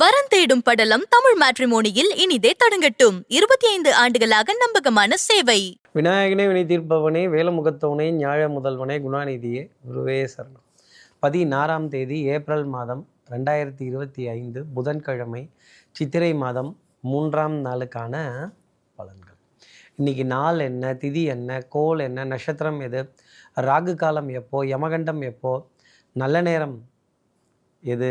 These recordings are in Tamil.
வரன் தேடும் படலம் தமிழ் மேட்ரிமோனியில் இனிதே தொடங்கட்டும். இருபத்தி ஐந்து ஆண்டுகளாக நம்பகமான சேவை. விநாயகனே வினை தீர்ப்பவனே வேலமுகத்தவனே ஞாழ முதல்வனே குணாநிதியே குருவே சரணம். பதினாறாம் தேதி ஏப்ரல் மாதம் ரெண்டாயிரத்தி இருபத்தி ஐந்து புதன்கிழமை சித்திரை மாதம் மூன்றாம் நாளுக்கான பலன்கள். இன்னைக்கு நாள் என்ன திதி என்ன கோல் என்ன நட்சத்திரம் எது ராகு காலம் எப்போ யமகண்டம் எப்போ நல்ல நேரம் எது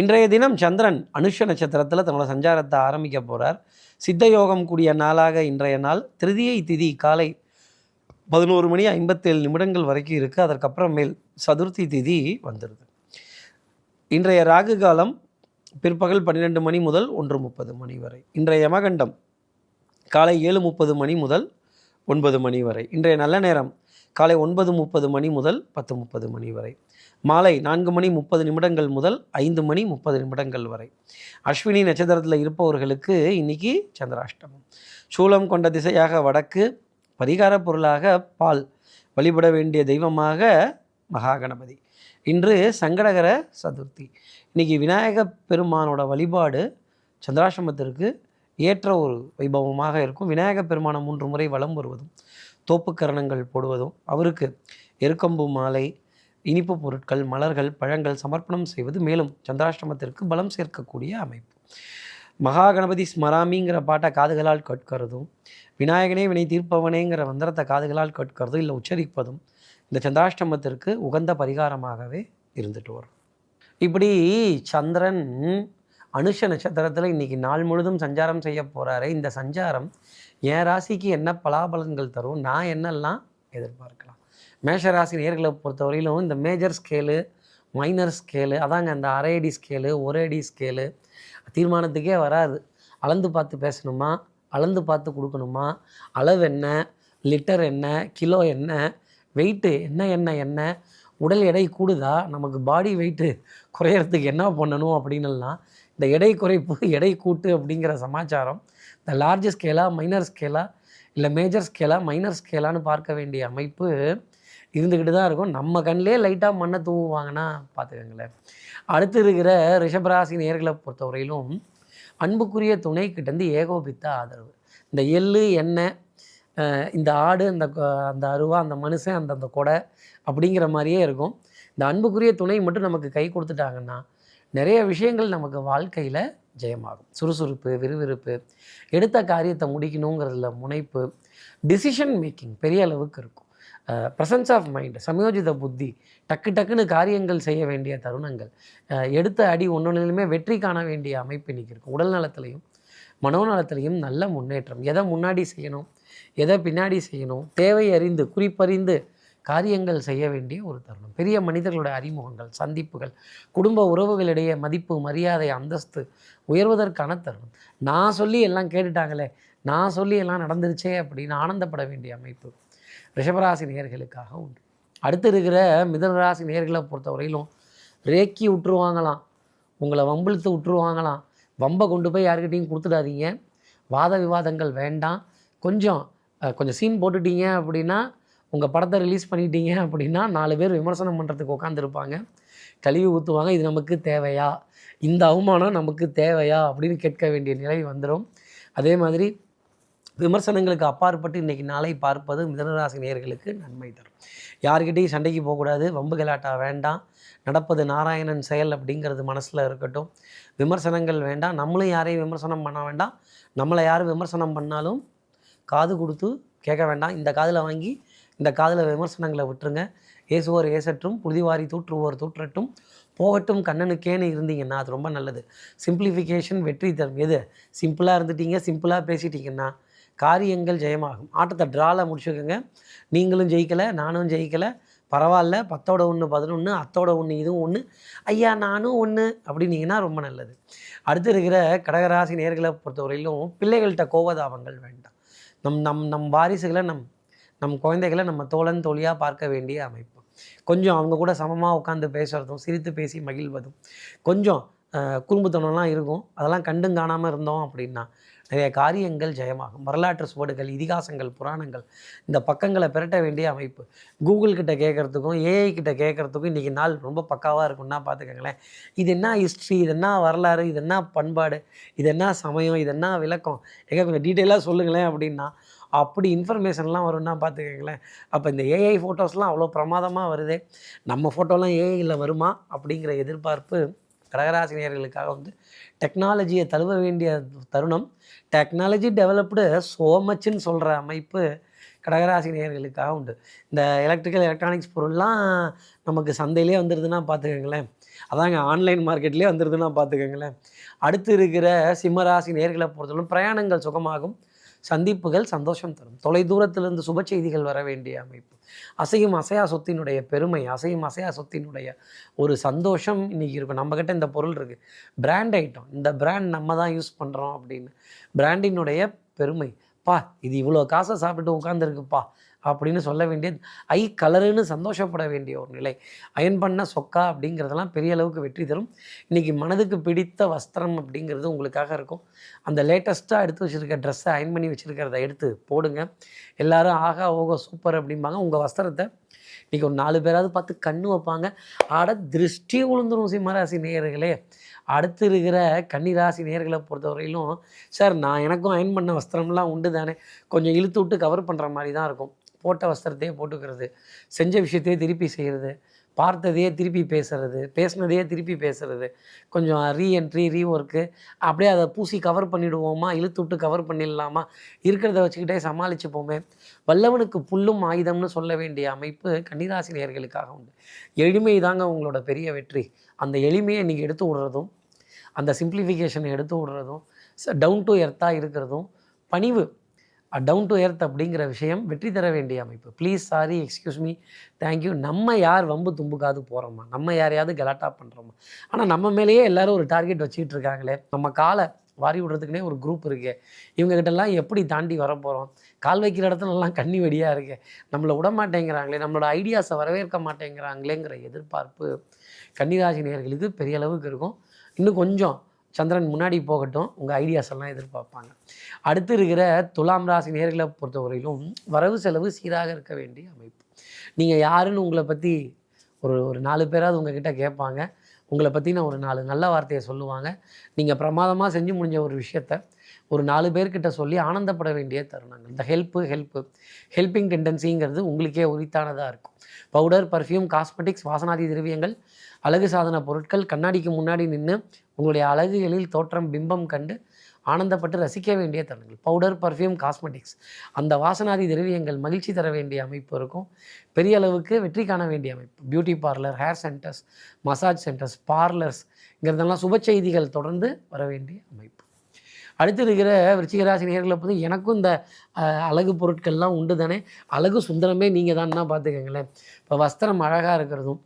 இன்றைய தினம் சந்திரன் அனுஷ நட்சத்திரத்தில் தன்னோட சஞ்சாரத்தை ஆரம்பிக்க போகிறார் சித்த யோகம் கூடிய நாளாக இன்றைய நாள் திருதியை திதி காலை பதினோரு மணி ஐம்பத்தேழு நிமிடங்கள் வரைக்கும் இருக்குது அதற்கப்புறம் மேல் சதுர்த்தி திதி வந்துடுது இன்றைய ராகு காலம் பிற்பகல் பன்னிரெண்டு மணி முதல் ஒன்று முப்பது மணி வரை. இன்றைய யமகண்டம் காலை ஏழு முப்பது மணி முதல் ஒன்பது மணி வரை. இன்றைய நல்ல நேரம் காலை ஒன்பது முப்பது மணி முதல் பத்து முப்பது மணி வரை. மாலை நான்கு மணி முப்பது நிமிடங்கள் முதல் ஐந்து மணி முப்பது நிமிடங்கள் வரை. அஸ்வினி நட்சத்திரத்தில் இருப்பவர்களுக்கு இன்னைக்கு சந்திராஷ்டமம். சூலம் கொண்ட திசையாக வடக்கு பரிகார பொருளாக பால். வழிபட வேண்டிய தெய்வமாக மகாகணபதி இன்று சங்கடகர சதுர்த்தி. இன்னைக்கு விநாயக பெருமானோட வழிபாடு சந்திராசிரமத்திற்கு ஏற்ற ஒரு வைபவமாக இருக்கும். விநாயக பெருமானை மூன்று முறை வலம் வருவதும் தோப்புக்கரணங்கள் போடுவதும் அவருக்கு எருக்கம்பு மாலை இனிப்பு பொருட்கள் மலர்கள் பழங்கள் சமர்ப்பணம் செய்வது மேலும் சந்திராஷ்டமத்திற்கு பலம் சேர்க்கக்கூடிய அமைப்பு. மகா கணபதி ஸ்மராமிங்கிற பாட்டை காதுகளால் கேட்கிறதும் விநாயகனே வினை தீர்ப்பவனேங்கிற மந்திரத்தை காதுகளால் கேட்கிறதும் இல்லை உச்சரிப்பதும் இந்த சந்திராஷ்டமத்திற்கு உகந்த பரிகாரமாகவே இருந்துட்டு வரும். இப்படி சந்திரன் அனுஷ நட்சத்திரத்தில் இன்னைக்கு நாள் முழுதும் சஞ்சாரம் செய்ய போகிறாரு இந்த சஞ்சாரம் என் ராசிக்கு என்ன பலாபலன்கள் தரும் நான் என்னெல்லாம் எதிர்பார்க்கலாம்? மேஷ ராசி நேர்களை பொறுத்தவரையிலும் இந்த மேஜர் ஸ்கேலு மைனர் ஸ்கேலு அதாங்க அந்த அரை அடி ஸ்கேலு ஒரு அடி ஸ்கேலு தீர்மானத்துக்கே வராது. அளந்து பார்த்து பேசணுமா? அளந்து பார்த்து கொடுக்கணுமா? அளவு என்ன? லிட்டர் என்ன? கிலோ என்ன? வெயிட்டு என்ன என்ன என்ன? உடல் எடை கூடுதா? நமக்கு பாடி வெயிட்டு குறையறதுக்கு என்ன பண்ணணும்? அப்படின்னுலாம் இந்த எடை குறைப்பு எடை கூட்டு அப்படிங்கிற சமாச்சாரம் இந்த லார்ஜ் ஸ்கேலா மைனர் ஸ்கேலா இல்லை மேஜர் ஸ்கேலா மைனர் ஸ்கேலான்னு பார்க்க வேண்டிய அமைப்பு இருந்துக்கிட்டு தான் இருக்கும். நம்ம கண்ணிலே லைட்டாக மண்ணை தூவுவாங்கன்னா பார்த்துக்கோங்களேன். அடுத்து இருக்கிற ரிஷபராசி நேர்களை பொறுத்தவரையிலும் அன்புக்குரிய துணை கிட்டேருந்து ஏகோபித்த ஆதரவு. இந்த எள்ளு எண்ணெய் இந்த ஆடு அந்த அந்த அருவா அந்த மனுஷன் அந்த அந்த கொடை அப்படிங்கிற மாதிரியே இருக்கும். இந்த அன்புக்குரிய துணை மட்டும் நமக்கு கை கொடுத்துட்டாங்கன்னா நிறைய விஷயங்கள் நமக்கு வாழ்க்கையில் ஜெயமாகும். சுறுசுறுப்பு விறுவிறுப்பு எடுத்த காரியத்தை முடிக்கணுங்கிறதுல முனைப்பு டிசிஷன் மேக்கிங் பெரிய அளவுக்கு இருக்கும். ப்ரெசன்ஸ் ஆஃப் மைண்ட் சமயோஜித புத்தி டக்கு டக்குன்னு காரியங்கள் செய்ய வேண்டிய தருணங்கள் எடுத்த அடி ஒன்றொன்றிலுமே வெற்றி காண வேண்டிய அமைப்பு இன்னைக்கு இருக்கும். உடல் நலத்திலையும் மனோநலத்திலையும் நல்ல முன்னேற்றம். எதை முன்னாடி செய்யணும் எதை பின்னாடி செய்யணும் தேவை அறிந்து குறிப்பறிந்து காரியங்கள் செய்ய வேண்டிய ஒரு தருணம். பெரிய மனிதர்களோட அறிமுகங்கள் சந்திப்புகள் குடும்ப உறவுகளிடையே மதிப்பு மரியாதை அந்தஸ்து உயர்வதற்கான தருணம். நான் சொல்லி எல்லாம் கேட்டுட்டாங்களே நான் சொல்லி எல்லாம் நடந்துருச்சே அப்படின்னு ஆனந்தப்பட வேண்டிய அமைப்பு ரிஷபராசி நேர்களுக்காக உண்டு. அடுத்து இருக்கிற மிதனராசி நேயர்களை பொறுத்தவரையிலும் ரேக்கி விட்டுருவாங்களாம் உங்களை வம்பிழுத்து விட்டுருவாங்களாம். வம்பை கொண்டு போய் யாருக்கிட்டையும் கொடுத்துடாதீங்க. வாத விவாதங்கள் வேண்டாம். கொஞ்சம் கொஞ்சம் சீன் போட்டுட்டீங்க அப்படின்னா உங்கள் படத்தை ரிலீஸ் பண்ணிட்டீங்க அப்படின்னா நாலு பேர் விமர்சனம் பண்ணுறதுக்கு உட்காந்துருப்பாங்க கழுவி ஊற்றுவாங்க இது நமக்கு தேவையா? இந்த அவமானம் நமக்கு தேவையா? அப்படின்னு கேட்க வேண்டிய நிலை வந்துடும் அதே மாதிரி விமர்சனங்களுக்கு அப்பாற்பட்டு இன்றைக்கி நாளை பார்ப்பது மிதனராசி நேர்களுக்கு நன்மை தரும். யார்கிட்டையும் சண்டைக்கு போகக்கூடாது வம்பு கலாட்டா வேண்டாம். நடப்பது நாராயணன் செயல் அப்படிங்கிறது மனசில் இருக்கட்டும். விமர்சனங்கள் வேண்டாம். நம்மளும் யாரையும் விமர்சனம் பண்ண வேண்டாம். நம்மளை யார் விமர்சனம் பண்ணாலும் காது கொடுத்து கேட்க வேண்டாம். இந்த காதில் வாங்கி இந்த காதில் விமர்சனங்களை விட்டுருங்க. ஏசுவோர் ஏசற்றும் புழுதிவாரி தூற்றுவோர் தூற்றட்டும். போகட்டும் கண்ணனுக்கேன்னு இருந்தீங்கன்னா அது ரொம்ப நல்லது. சிம்பிளிஃபிகேஷன் வெற்றி தரும். எது? சிம்பிளாக இருந்துட்டீங்க சிம்பிளாக பேசிட்டீங்கன்னா காரியங்கள் ஜெயமாகும். ஆட்டத்தை ட்ராவில் முடிச்சுக்கோங்க. நீங்களும் ஜெயிக்கலை நானும் ஜெயிக்கலை. பரவாயில்ல பத்தோட ஒன்று பதினொன்று அத்தோட ஒன்று இதுவும் ஒன்று ஐயா நானும் ஒன்று அப்படின்னீங்கன்னா ரொம்ப நல்லது. அடுத்து இருக்கிற கடகராசி நேர்களை பொறுத்தவரையிலும் பிள்ளைகள்கிட்ட கோவதாபங்கள் வேண்டாம். நம் நம் நம் வாரிசுகளை நம் நம் குழந்தைகளை நம்ம தோழன் தோழியாக பார்க்க வேண்டிய அமைப்பு. கொஞ்சம் அவங்க கூட சமமாக உட்காந்து பேசுகிறதும் சிரித்து பேசி மகிழ்வதும். கொஞ்சம் குறும்புத்தனம்லாம் இருக்கும். அதெல்லாம் கண்டும் காணாமல் இருந்தோம் அப்படின்னா நிறைய காரியங்கள் ஜெயமாகும். வரலாற்று சுவடுகள் இதிகாசங்கள் புராணங்கள் இந்த பக்கங்களை பிரட்ட வேண்டிய அமைப்பு. கூகுள் கிட்ட கேட்குறதுக்கும் ஏஐ கிட்ட கேட்குறதுக்கும் இன்றைக்கி நாள் ரொம்ப பக்காவாக இருக்கும்னா பார்த்துக்கங்களேன். இது என்ன ஹிஸ்ட்ரி இது என்ன வரலாறு இது என்ன பண்பாடு இது என்ன சமயம் இது என்ன விளக்கம்? எங்கே கொஞ்சம் டீட்டெயிலாக சொல்லுங்களேன் அப்படின்னா அப்படி இன்ஃபர்மேஷன்லாம் வரும்னா பார்த்துக்கங்களேன். அப்போ இந்த ஏஐ ஃபோட்டோஸ்லாம் அவ்வளோ பிரமாதமாக வருது. நம்ம ஃபோட்டோலாம் ஏஐயில் வருமா? அப்படிங்கிற எதிர்பார்ப்பு கடகராசினியர்களுக்காக வந்து டெக்னாலஜியை தழுவ வேண்டிய தருணம். டெக்னாலஜி டெவலப்டு ஸோ மச்சுன்னு சொல்கிற அமைப்பு கடகராசி நேர்களுக்காக உண்டு. இந்த எலக்ட்ரிக்கல் எலக்ட்ரானிக்ஸ் பொருள்லாம் நமக்கு சந்தையிலே வந்துடுதுன்னா பார்த்துக்கோங்களேன். அதாங்க ஆன்லைன் மார்க்கெட்லேயே வந்துடுதுன்னா பார்த்துக்கோங்களேன். அடுத்து இருக்கிற சிம்மராசி நேர்களை பொறுத்தவரைக்கும் பிரயாணங்கள் சுகமாகும். சந்திப்புகள் சந்தோஷம் தரும். தொலை தூரத்திலிருந்து சுப செய்திகள் வர வேண்டிய அமைப்பு. அசையும் அசையா சொத்தினுடைய பெருமை அசையும் அசையா சொத்தினுடைய ஒரு சந்தோஷம் இன்னைக்கு இருக்கும் நம்மக்கிட்ட இந்த பொருள் இருக்குது பிராண்ட் ஐட்டம் இந்த பிராண்ட் நம்ம தான் யூஸ் பண்ணுறோம் அப்படின்னு. பிராண்டினுடைய பெருமை. பா இது இவ்வளோ காசை சாப்பிட்டு உட்காந்துருக்குப்பா அப்படின்னு சொல்ல வேண்டியது ஐ கலருன்னு சந்தோஷப்பட வேண்டிய ஒரு நிலை. அயன் பண்ண சொக்கா அப்படிங்கிறதெல்லாம் பெரிய அளவுக்கு வெற்றி தரும். இன்றைக்கி மனதுக்கு பிடித்த வஸ்திரம் அப்படிங்கிறது உங்களுக்காக இருக்கும். அந்த லேட்டஸ்ட்டாக எடுத்து வச்சுருக்க ட்ரெஸ்ஸை அயன் பண்ணி வச்சுருக்கிறத எடுத்து போடுங்க. எல்லோரும் ஆகா ஓகோ சூப்பர் அப்படிம்பாங்க. உங்கள் வஸ்திரத்தை இன்றைக்கி ஒரு நாலு பேராவது பார்த்து கண்ணு வைப்பாங்க. ஆட திருஷ்டி விழுந்துரும் சிம்மராசி நேயர்களே. அடுத்து இருக்கிற கன்னிராசி நேயர்களை பொறுத்தவரையிலும் சார் நான் எனக்கும் அயன் பண்ண வஸ்திரம்லாம் உண்டு தானே கொஞ்சம் இழுத்து விட்டு கவர் பண்ணுற மாதிரி தான் இருக்கும். போட்ட வஸ்திரத்தையே போட்டுக்கிறது செஞ்ச விஷயத்தையே திருப்பி செய்கிறது பார்த்ததையே திருப்பி பேசுறது பேசுனதையே திருப்பி பேசுறது. கொஞ்சம் ரீஎன்ட்ரி ரீஒர்க்கு அப்படியே அதை பூசி கவர் பண்ணிடுவோமா இழுத்து விட்டு கவர் பண்ணிடலாமா இருக்கிறத வச்சுக்கிட்டே சமாளிச்சுப்போமே. வல்லவனுக்கு புல்லும் ஆயுதம்னு சொல்ல வேண்டிய அமைப்பு கன்னிராசினியர்களுக்காக உண்டு. எளிமை தாங்க உங்களோட பெரிய வெற்றி. அந்த எளிமையை நீங்கள் எடுத்து விடுறதும் அந்த சிம்பிளிஃபிகேஷனை எடுத்து விடுறதும் டவுன் டு எர்த்தாக இருக்கிறதும் பணிவு டவுன் டு எர்த் அப்படிங்கிற விஷயம் வெற்றி தர வேண்டிய அமைப்பு. Please sorry excuse me thank you நம்ம யார் வம்பு தும்புக்காது போகிறோமா நம்ம யாரையாவது கலாட்டா பண்ணுறோமா ஆனால் நம்ம மேலேயே எல்லாரும் ஒரு டார்கெட் வச்சுக்கிட்டு இருக்காங்களே. நம்ம காலை வாரி விடுறதுக்குனே ஒரு குரூப் இருக்கு. இவங்ககிட்டலாம் எப்படி தாண்டி வர போகிறோம் கால் வைக்கிற இடத்துலலாம் கண்ணி வெடியாக இருக்கு. நம்மளை விட மாட்டேங்கிறாங்களே. நம்மளோட ஐடியாஸை வரவேற்க மாட்டேங்கிறாங்களேங்கிற எதிர்பார்ப்பு கன்னிராசி நேர்களுக்கு பெரிய அளவுக்கு இருக்கும். இன்னும் கொஞ்சம் சந்திரன் முன்னாடி போகட்டும் உங்கள் ஐடியாஸ் எல்லாம் எதிர்பார்ப்பாங்க. அடுத்து இருக்கிற துலாம் ராசி நேர்களை பொறுத்தவரையிலும் வரவு செலவு சீராக இருக்க வேண்டிய அமைப்பு. நீங்கள் யாருன்னு உங்களை பற்றி ஒரு ஒரு நாலு பேராவது உங்ககிட்ட கேட்பாங்க. உங்களை பற்றின ஒரு நாலு நல்ல வார்த்தையை சொல்லுவாங்க. நீங்கள் பிரமாதமாக செஞ்சு முடிஞ்ச ஒரு விஷயத்த ஒரு நாலு பேர்கிட்ட சொல்லி ஆனந்தப்பட வேண்டிய தருணங்கள். இந்த ஹெல்ப்பு ஹெல்ப்பு ஹெல்பிங் டெண்டன்சிங்கிறது உங்களுக்கே உரித்தானதாக இருக்கும். பவுடர் பர்ஃப்யூம் காஸ்மெட்டிக்ஸ் வாசனாதி திரவியங்கள் அழகு சாதன பொருட்கள் கண்ணாடிக்கு முன்னாடி நின்று உங்களுடைய அழகுகளில் தோற்றம் பிம்பம் கண்டு ஆனந்தப்பட்டு ரசிக்க வேண்டிய தருணங்கள். பவுடர் பர்ஃப்யூம் காஸ்மெட்டிக்ஸ் அந்த வாசனாதி திரவியங்கள் மகிழ்ச்சி தர வேண்டிய அமைப்பு இருக்கும். பெரிய அளவுக்கு வெற்றி காண வேண்டிய அமைப்பு. Beauty parlour hair centres massage centres parlours இங்கிறதெல்லாம் சுப செய்திகள் தொடர்ந்து வர வேண்டிய அமைப்பு. அடுத்து இருக்கிற விருச்சிகராசி நேர்களை பார்த்து எனக்கும் இந்த அழகு பொருட்கள்லாம் உண்டு தானே. அழகு சுந்தரமே நீங்கள் தான் பார்த்துக்கங்களேன். இப்போ வஸ்திரம் அழகாக இருக்கிறதும்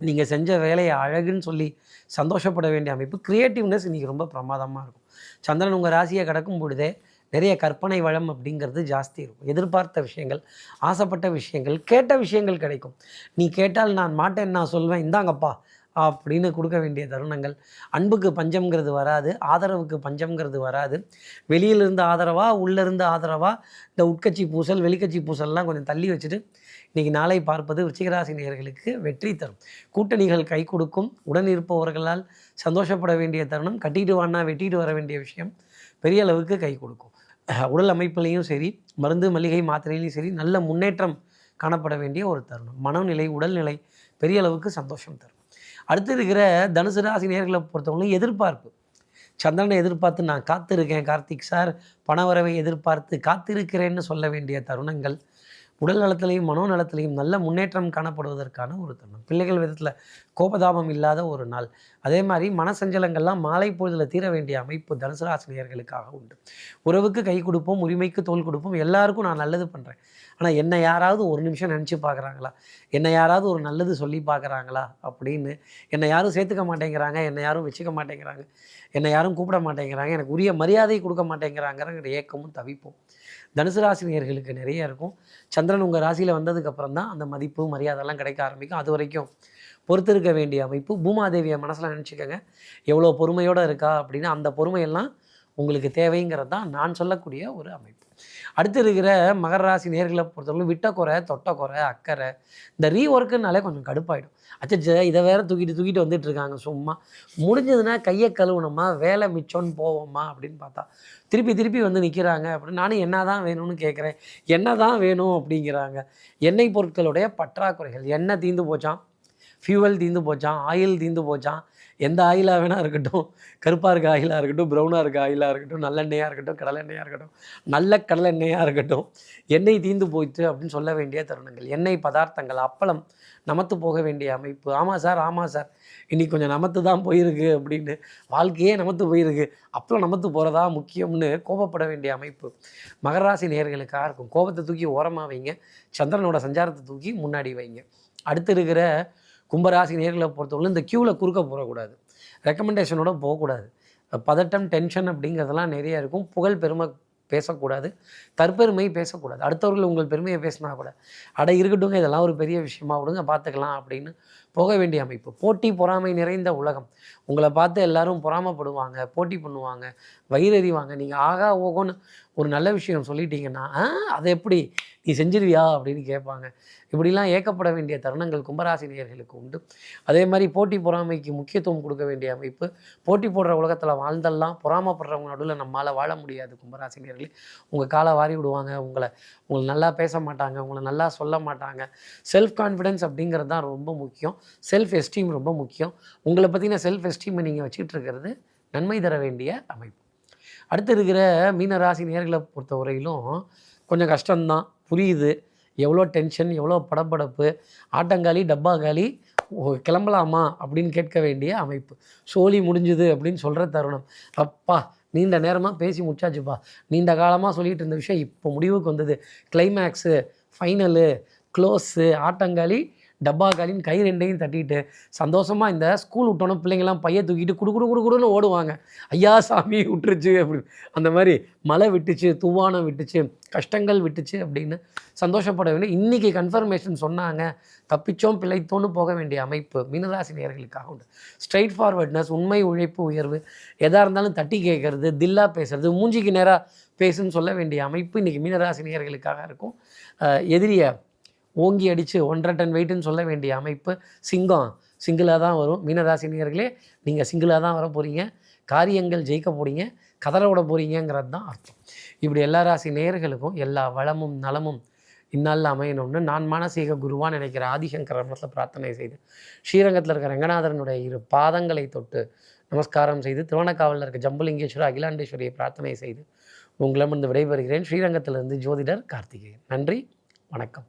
நீங்கள் செஞ்ச வேலையை அழகுன்னு சொல்லி சந்தோஷப்பட வேண்டிய அமைப்பு க்ரியேட்டிவ்னஸ் இன்றைக்கி ரொம்ப பிரமாதமாக இருக்கும். சந்திரன் உங்கள் ராசியை கடக்கும் பொழுதே நிறைய கற்பனை வளம் அப்படிங்கிறது ஜாஸ்தி இருக்கும். எதிர்பார்த்த விஷயங்கள் ஆசைப்பட்ட விஷயங்கள் கேட்ட விஷயங்கள் கிடைக்கும். நீ கேட்டால் நான் மாட்டேன் நான் சொல்வேன் இந்தாங்கப்பா அப்படின்னு கொடுக்க வேண்டிய தருணங்கள். அன்புக்கு பஞ்சம்ங்கிறது வராது ஆதரவுக்கு பஞ்சம்ங்கிறது வராது. வெளியிலிருந்து ஆதரவா உள்ளிருந்து ஆதரவா இந்த உட்கட்சி பூசல் வெளிக்கட்சி பூசல்லாம் கொஞ்சம் தள்ளி வச்சுட்டு இன்றைக்கி நாளை பார்ப்பது விருச்சிகராசி நேர்களுக்கு வெற்றி தரும். கூட்டணிகள் கை கொடுக்கும். உடன் இருப்பவர்களால் சந்தோஷப்பட வேண்டிய தருணம். கட்டிட்டு வானா வெட்டிட்டு வர வேண்டிய விஷயம். பெரிய அளவுக்கு கை கொடுக்கும். உடல் அமைப்புலையும் சரி மருந்து மளிகை மாத்திரையிலையும் சரி நல்ல முன்னேற்றம் காணப்பட வேண்டிய ஒரு தருணம். மனநிலை உடல்நிலை பெரிய அளவுக்கு சந்தோஷம் தரும். அடுத்து இருக்கிற தனுசு ராசி நேர்களை பொறுத்தவங்களும் எதிர்பார்ப்பு. சந்திரனை எதிர்பார்த்து நான் காத்திருக்கேன். கார்த்திக் சார் பணவரவை எதிர்பார்த்து காத்திருக்கிறேன்னு சொல்ல வேண்டிய தருணங்கள். உடல் நலத்திலையும் மனோநலத்திலையும் நல்ல முன்னேற்றம் காணப்படுவதற்கான ஒரு தருணம். பிள்ளைகள் விதத்தில் கோபதாபம் இல்லாத ஒரு நாள். அதே மாதிரி மனசஞ்சலங்கள்லாம் மாலை பொழுதில் தீர வேண்டிய அமைப்பு தனுசு ராசினியர்களுக்காக உண்டு. உறவுக்கு கை கொடுப்போம் உரிமைக்கு தோல் கொடுப்போம் எல்லாருக்கும் நான் நல்லது பண்ணுறேன் ஆனால் என்னை யாராவது ஒரு நிமிஷம் நினச்சி பார்க்குறாங்களா என்னை யாராவது ஒரு நல்லது சொல்லி பார்க்குறாங்களா அப்படின்னு என்னை யாரும் சேர்த்துக்க மாட்டேங்கிறாங்க என்னை யாரும் வச்சுக்க மாட்டேங்கிறாங்க என்னை யாரும் கூப்பிட மாட்டேங்கிறாங்க எனக்கு உரிய மரியாதை கொடுக்க மாட்டேங்கிறாங்கிற ஏக்கமும் தவிப்போம். தனுசு ராசினியர்களுக்கு நிறைய இருக்கும். சந்திரன் உங்கள் ராசியில் வந்ததுக்கப்புறம் தான் அந்த மதிப்பு மரியாதைலாம் கிடைக்க ஆரம்பிக்கும். அது வரைக்கும் பொறுத்திருக்க வேண்டிய அமைப்பு பூமாதேவியை மனசில் நினச்சிக்கோங்க. எவ்வளோ பொறுமையோடு இருக்கா அப்படின்னு அந்த பொறுமையெல்லாம் உங்களுக்கு தேவைங்கிறது தான் நான் சொல்லக்கூடிய ஒரு அமைப்பு. அடுத்து இருக்கிற மகர ராசி நேர்களை பொறுத்தவரைக்கும் விட்ட குறை தொட்ட குறை அக்கறை இந்த ரீஒர்க்குனாலே கொஞ்சம் கடுப்பாயிடும். அச்சச்சே இதை வேற தூக்கிட்டு தூக்கிட்டு வந்துட்டு இருக்காங்க சும்மா. முடிஞ்சதுன்னா கையை கழுவுனோமா வேலை மிச்சம்னு போவோமா அப்படின்னு பார்த்தா திருப்பி திருப்பி வந்து நிற்கிறாங்க அப்படின்னு நானும் என்ன தான் வேணும்னு கேட்குறேன். என்ன தான் வேணும் அப்படிங்கிறாங்க. எண்ணெய் பொருட்களுடைய பற்றாக்குறைகள் எண்ணெய் தீந்து போச்சான் ஃபியூவல் தீந்து போச்சான் ஆயில் தீந்து போச்சான் எந்த ஆயிலாக வேணா இருக்கட்டும். கருப்பாக இருக்க ஆயிலாக இருக்கட்டும் ப்ரௌனாக இருக்க ஆயிலாக இருக்கட்டும் நல்லெண்ணெயாக இருக்கட்டும் கடலெண்ணெயாக இருக்கட்டும் நல்ல கடலெண்ணெயாக இருக்கட்டும் எண்ணெய் தீந்து போயிட்டு அப்படின்னு சொல்ல வேண்டிய தருணங்கள். எண்ணெய் பதார்த்தங்கள் அப்பளம் நமத்து போக வேண்டிய அமைப்பு. ஆமாம் சார் ஆமாம் சார். இன்னைக்கு கொஞ்சம் நமத்து தான் போயிருக்கு அப்படின்னு. வாழ்க்கையே நமத்து போயிருக்கு. அப்பளம் நமத்து போகிறதா முக்கியம்னு கோபப்பட வேண்டிய அமைப்பு. மகராசி நேர்களுக்காக இருக்கும். கோபத்தை தூக்கி ஓரமாக வைங்க. சந்திரனோட சஞ்சாரத்தை தூக்கி முன்னாடி வைங்க. அடுத்து இருக்கிற கும்பராசி நேர்களை பொறுத்தவரை இந்த க்யூவில் குறுக்க போகக்கூடாது ரெக்கமெண்டேஷனோட போகக்கூடாது. பதட்டம் டென்ஷன் அப்படிங்கிறதெல்லாம் நிறைய இருக்கும். புகழ் பெருமை பேசக்கூடாது. தற்பெருமை பேசக்கூடாது. அடுத்தவர்கள் உங்கள் பெருமையை பேசினா கூட அட இருக்கட்டுங்க இதெல்லாம் ஒரு பெரிய விஷயமா விடுங்க பார்த்துக்கலாம் அப்படின்னு போக வேண்டிய அமைப்பு. போட்டி பொறாமை நிறைந்த உலகம். உங்களை பார்த்து எல்லாரும் பொறாமைப்படுவாங்க போட்டி பண்ணுவாங்க வயிறறிவாங்க. நீங்கள் ஆகா ஓகோன்னு ஒரு நல்ல விஷயம் சொல்லிட்டீங்கன்னா "ஆ, அதை எப்படி நீ செஞ்சிருவியா? அப்படின்னு கேட்பாங்க. இப்படிலாம் ஏக்கப்பட வேண்டிய தருணங்கள் கும்பராசி நேயர்களுக்கு உண்டு. அதே மாதிரி போட்டி பொறாமைக்கு முக்கியத்துவம் கொடுக்க வேண்டிய அமைப்பு. போட்டி போடுற உலகத்தில் வாழ்ந்தெல்லாம் பொறாமப்படுறவங்க நடுவில் நம்மளால் வாழ முடியாது கும்பராசினியர்களே. உங்கள் காலை வாரி விடுவாங்க. உங்களை உங்களை நல்லா பேச மாட்டாங்க. உங்களை நல்லா சொல்ல மாட்டாங்க. செல்ஃப் கான்ஃபிடென்ஸ் அப்படிங்கிறது தான் ரொம்ப முக்கியம். செல்ஃப் எஸ்டீம் ரொம்ப முக்கியம். உங்களை பற்றின செல்ஃப் எஸ்டீமை நீங்கள் வச்சுக்கிட்டு இருக்கிறது நன்மை தர வேண்டிய அமைப்பு. அடுத்து இருக்கிற மீனராசி நேர்களை பொறுத்தவரையிலும் கொஞ்சம் கஷ்டம்தான். புரியுது. எவ்வளோ டென்ஷன் எவ்வளோ படப்படப்பு ஆட்டங்காலி டப்பாங்காலி ஓ, கிளம்பலாமா அப்படின்னு கேட்க வேண்டிய அமைப்பு. சோலி முடிஞ்சுது அப்படின்னு சொல்கிற தருணம். அப்பா நீண்ட நேரமாக பேசி முடிச்சாச்சுப்பா. நீண்ட காலமாக சொல்லிட்டு இருந்த விஷயம் இப்போ முடிவுக்கு வந்தது. கிளைமேக்ஸு ஃபைனலு க்ளோஸு ஆட்டங்காலி டப்பாக்காலின்னு கை ரெண்டையும் தட்டிட்டு சந்தோஷமாக இந்த ஸ்கூல் விட்டோன்னு பிள்ளைங்கள்லாம் பைய தூக்கிட்டு குடு குடு குடு குடுன்னு ஓடுவாங்க. ஐயா சாமி விட்டுருச்சு அப்படின்னு அந்த மாதிரி மழை விட்டுச்சு தூவானம் விட்டுச்சு கஷ்டங்கள் விட்டுச்சு அப்படின்னு சந்தோஷப்பட வேண்டிய இன்றைக்கி கன்ஃபர்மேஷன் சொன்னாங்க. தப்பிச்சோம் பிழைத்தோன்னு போக வேண்டிய அமைப்பு மீனராசி நேர்களுக்காக உண்டு. ஸ்ட்ரைட் ஃபார்வர்ட்னஸ் உண்மை உழைப்பு உயர்வு. எதாக இருந்தாலும் தட்டி கேட்கறது தில்லா பேசுறது மூஞ்சிக்கு நேராக பேசுன்னு சொல்ல வேண்டிய அமைப்பு இன்றைக்கி மீனராசி நேர்களுக்காக இருக்கும் எதிரியை ஓங்கி அடித்து ஒன்றரை டன் வெயிட்டுன்னு சொல்ல வேண்டிய அமைப்பு சிங்கம். சிங்கிளாக தான் வரும். மீனராசினியர்களே நீங்கள் சிங்கிளாக தான் வர போகிறீங்க காரியங்கள் ஜெயிக்க போகிறீங்க கதற விட போகிறீங்கிறது தான் அர்த்தம். இப்படி எல்லா ராசி நேயர்களுக்கும் எல்லா வளமும் நலமும் இந்நாளில் அமையணும்னு நான் மானசீக குருவான் நினைக்கிற ஆதிசங்கர மனத்தில் பிரார்த்தனை செய்து ஸ்ரீரங்கத்தில் இருக்கிற ரங்கநாதரனுடைய இரு பாதங்களை தொட்டு நமஸ்காரம் செய்து திருவண்ணக்காவலில் இருக்க ஜம்புலிங்கேஸ்வரர் அகிலாண்டேஸ்வரியை பிரார்த்தனை செய்து உங்களிடமிருந்து விடைபெறுகிறேன். ஸ்ரீரங்கத்திலிருந்து ஜோதிடர் கார்த்திகேயன். நன்றி. வணக்கம்.